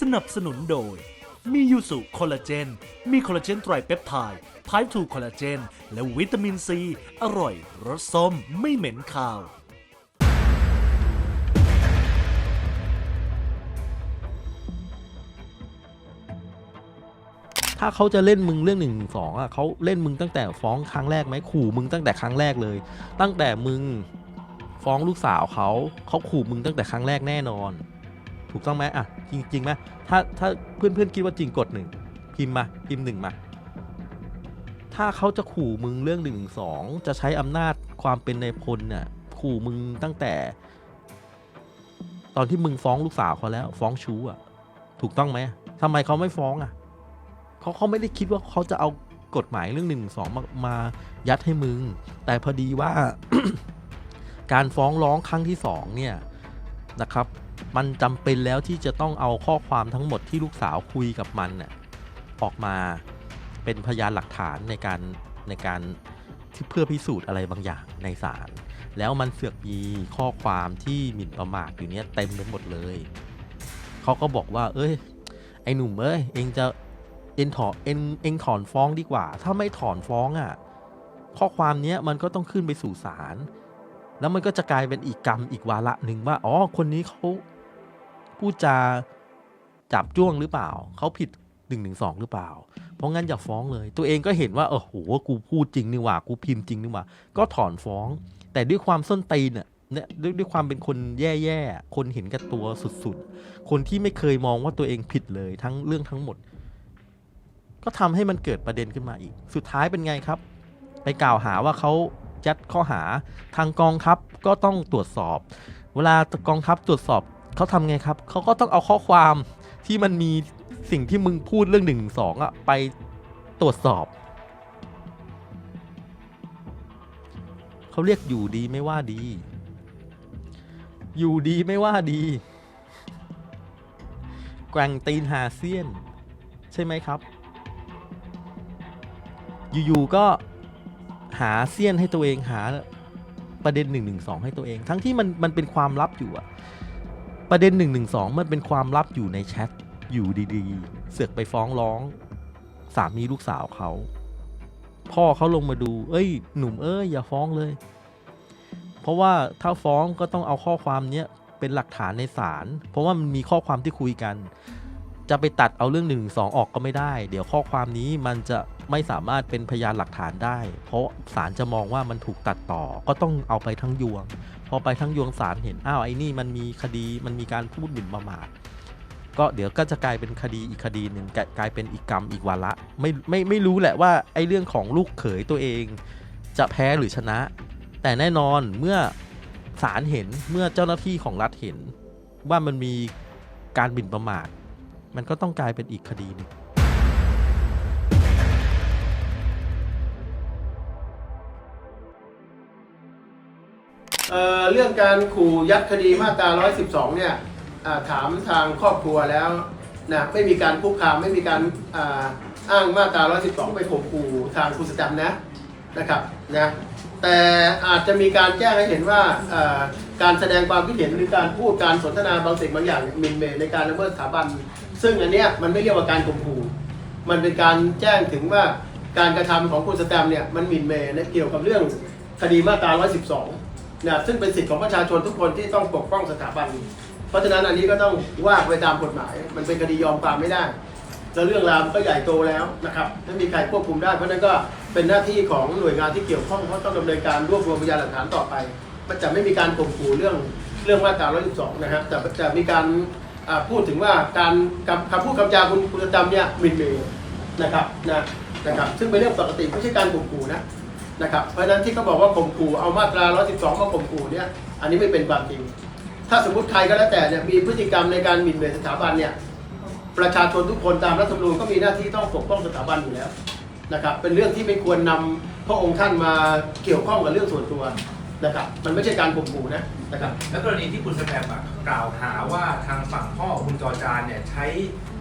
สนับสนุนโดย มียูสุคอลลาเจน มีคอลลาเจนไตรเปปไทด์ไพร์ทูคอลลาเจน และวิตามินซี อร่อย รสส้ม ไม่เหม็นคาว ถ้าเขาจะเล่นมึงเรื่องหนึ่งสองอะเขาเล่นมึงตั้งแต่ฟ้องครั้งแรกไหมขู่มึงตั้งแต่ครั้งแรกเลย ตั้งแต่มึงฟ้องลูกสาวเขาเขาขู่มึงตั้งแต่ครั้งแรกแน่นอน ถูกต้องไหมอะจริงจริงไหมถ้าถ้าเพื่อนเพื่อนคิดว่าจริงกดหนึ่งพิมพ์มาพิมพ์หนึ่งมา ถ้าเขาจะขู่มึงเรื่องหนึ่งสองจะใช้อำนาจความเป็นในพลน่ะขู่มึงตั้งแต่ ตอนที่มึงฟ้องลูกสาวเขาแล้ว ฟ้องชู้อะ ถูกต้องไหมทำไมเขาไม่ฟ้องอะเขาเขาไม่ได้คิดว่าเขาจะเอากฎหมายเรื่องหนึ่งสองมามายัดให้มึง แต่พอดีว่า การฟ้องร้องครั้งที่สองเนี่ยนะครับ มันจำเป็นแล้วที่จะต้องเอาข้อความทั้งหมดที่ลูกสาวคุยกับมันน่ะออกมาเป็นพยานหลักฐานในการในการที่เพื่อพิสูจน์อะไรบางอย่างในศาลแล้วมันเสือกมีข้อความที่หมิ่นประมาทอยู่เนี้ยเต็มไปหมดเลยเขาก็บอกว่า เอ้ย ไอ้หนุ่มเอ้ยเองจะเอ็นถอนเอ็นเอ็งถอนฟ้องดีกว่า ถ้าไม่ถอนฟ้องอะข้อความเนี้ยมันก็ต้องขึ้นไปสู่ศาล แล้วมันก็จะกลายเป็นอีกกรรมอีกวาระหนึ่งว่าอ๋อคนนี้เขาพูดจาจับจ้วงหรือเปล่าเขาผิดหนึ่งหนึ่งสองหรือเปล่า เพราะงั้นอย่าฟ้องเลย ตัวเองก็เห็นว่าเออโหกูพูดจริงนี่หว่ากูพิมพ์จริงนี่หว่า ก็ถอนฟ้อง แต่ด้วยความส้นตีนเนี่ยด้วยด้วยความเป็นคนแย่ๆ คนเห็นกับตัวสุดๆ คนที่ไม่เคยมองว่าตัวเองผิดเลยทั้งเรื่องทั้งหมด ก็ทำให้มันเกิดประเด็นขึ้นมาอีก สุดท้ายเป็นไงครับ ไปกล่าวหาว่าเขา ยัดข้อหา ทางกองทัพก็ต้องตรวจสอบ เวลากองทัพตรวจสอบเขาทำไงครับเขาก็ต้องเอาข้อความที่มันมีสิ่งที่มึงพูดเรื่องหนึ่งสองอะไปตรวจสอบเขาเรียกอยู่ดีไม่ว่าดี อยู่ดีไม่ว่าดีแกว่งตีนหาเซียน ใช่ไหมครับ อยู่ๆก็ หาเซียนให้ตัวเองหาประเด็น1นึให้ตัวเอง ทั้งที่มันมันเป็นความลับอยู่อะประเด็น1นึมันเป็นความลับอยู่ในแชทอยู่ดีๆ เสือกไปฟ้องร้อง สามีลูกสาวเขาพ่อเขาลงมาดู เอ้ย หนุ่มเอ้ยอย่าฟ้องเลย เพราะว่าถ้าฟ้องก็ต้องเอาข้อความเนี้ยเป็นหลักฐานในศาล เพราะว่ามันมีข้อความที่คุยกัน จะไปตัดเอาเรื่องหนึ่งสองออกก็ไม่ได้ เดี๋ยวข้อความนี้มันจะไม่สามารถเป็นพยานหลักฐานได้ เพราะศาลจะมองว่ามันถูกตัดต่อก็ต้องเอาไปทั้งยวง พอไปทั้งยวงศาลเห็นอ้าวไอ้นี่มันมีคดีมันมีการพูดหมิ่นประมาทก็เดี๋ยวก็จะกลายเป็นคดีอีกคดีหนึ่งกลายเป็นอีกกรรมอีกวาระไม่ไม่ไม่รู้แหละว่าไอ้เรื่องของลูกเขยตัวเอง จะแพ้หรือชนะ แต่แน่นอนเมื่อศาลเห็นเมื่อเจ้าหน้าที่ของรัฐเห็น ว่ามันมีการหมิ่นประมาท มันก็ต้องกลายเป็นอีกคดีหนึงเอ่อเรื่องการขู่ยัดคดีมาตรา 112 เนี่ยอ่าถามทางครอบครัวแล้วนะไม่มีการคุกคามไม่มีการอ่าอ้างมาตรา 112 ไปข่มขู่ทางคุณสแตมป์นะนะครับนะแต่อาจจะมีการแจ้งให้เห็นว่าอ่าการแสดงความคิดเห็นหรือการพูดการสนทนาบางสิ่งบางอย่างหมินเหมในการละเมิดสถาบัน ซึ่งอันเนี้ยมันไม่เรียกว่าการข่มขู่มันเป็นการแจ้งถึงว่าการกระทำของคุณสแตมเนี่ยมันหมิ่นเหมในเกี่ยวกับเรื่องคดีมาตรา 112 นะซึ่งเป็นสิทธิของประชาชนทุกคนที่ต้องปกป้องสถาบัน เพราะฉะนั้นอันนี้ก็ต้องว่าไปตามกฎหมาย มันเป็นคดียอมความไม่ได้แล้วเรื่องราวมันก็ใหญ่โตแล้วนะครับไม่มีใครควบคุมได้ เพราะนั้นก็เป็นหน้าที่ของหน่วยงานที่เกี่ยวข้องเขาต้องดำเนินการรวบรวมพยานหลักฐานต่อไป มันจะไม่มีการข่มขู่เรื่องเรื่องมาตรา 112 นะครับแต่จะมีการ พูดถึงว่าการคำพูดคำจาคุณคุณจำเนี่ยหมินเมย์นะครับนะนะครับซึ่งเป็นเรื่องปกติไม่ใช่การข่มขู่นะนะครับเพราะฉะนั้นที่เขาบอกว่าข่มขู่เอามาตรา 112 มาข่มขู่เนี่ยอันนี้ไม่เป็นความจริง ถ้าสมมติใครก็แล้วแต่เนี่ยมีพฤติกรรมในการหมิ่นเหมสถาบันเนี่ยประชาชนทุกคนตามรัฐธรรมนูญก็มีหน้าที่ต้องปกป้องสถาบันอยู่แล้วนะครับเป็นเรื่องที่ไม่ควรนำพระองค์ท่านมาเกี่ยวข้องกับเรื่องส่วนตัว นะครับมันไม่ใช่การข่มขู่นะนะครับแล้วกรณีที่คุณสแตมป์อะกล่าวหาว่าทางฝั่งพ่อคุณจอจานเนี่ยใช้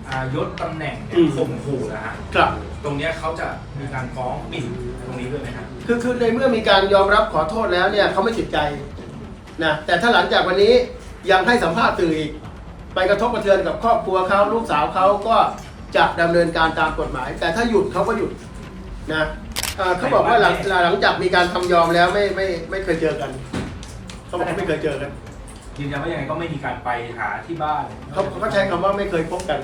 อ่ายศตำแหน่งเนี่ยอืมข่มขู่นะฮะครับ ตรงเนี้ยเขาจะมีการฟ้องหมิ่นตรงนี้ด้วยไหมครับ คือคือในเมื่อมีการยอมรับขอโทษแล้วเนี่ยเขาไม่ติดใจนะแต่ถ้าหลังจากวันนี้ยังให้สัมภาษณ์สื่ออีกไปกระทบกระเทือนกับครอบครัวเขาลูกสาวเขาก็จะดำเนินการตามกฎหมาย แต่ถ้าหยุดเขาก็หยุดนะเอ่อเขาบอกว่าหลังหลังจากมีการทำยอมแล้วไม่ไม่ไม่เคยเจอกัน เขาบอกว่าไม่เคยเจอกันยืนยันว่ายังไงก็ไม่มีการไปหาที่บ้านเขาเขาใช้คำว่าไม่เคยพบกัน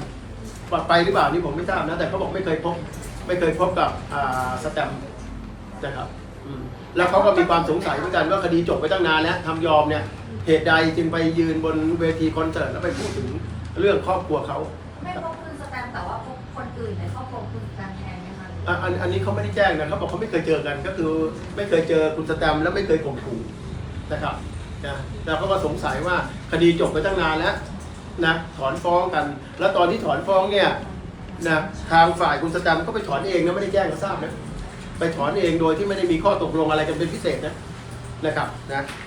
ว่าไปหรือเปล่านี่ผมไม่ทราบนะแต่เขาบอกไม่เคยพบ ไม่เคยพบกับอ่าสแตมป์นะครับอืมแล้วเขาก็มีความสงสัยเหมือนกันว่าคดีจบไปตั้งนานแล้วทำยอมเนี่ยเหตุใดจึงไปยืนบนเวทีคอนเสิร์ตแล้วไปพูดถึงเรื่องครอบครัวเขา ไม่พบคุณสแตมป์แต่ว่าพบคนอื่นในครอบครัวคุณสแตมป์แทนไหมคะ อะอันอันนี้เขาไม่ได้แจ้งนะเขาบอกเขาไม่เคยเจอกัน ก็คือไม่เคยเจอคุณสแตมป์แล้วไม่เคยข่มขู่นะครับนะแล้วเขาก็สงสัยว่าคดีจบไปตั้งนานแล้วนะถอนฟ้องกัน แล้วตอนที่ถอนฟ้องเนี่ยนะทางฝ่ายคุณสแตมป์ก็ไปถอนเองนะไม่ได้แจ้งให้ทราบนะไปถอนเองโดยที่ไม่ได้มีข้อตกลงอะไรกันเป็นพิเศษนะนะครับนะ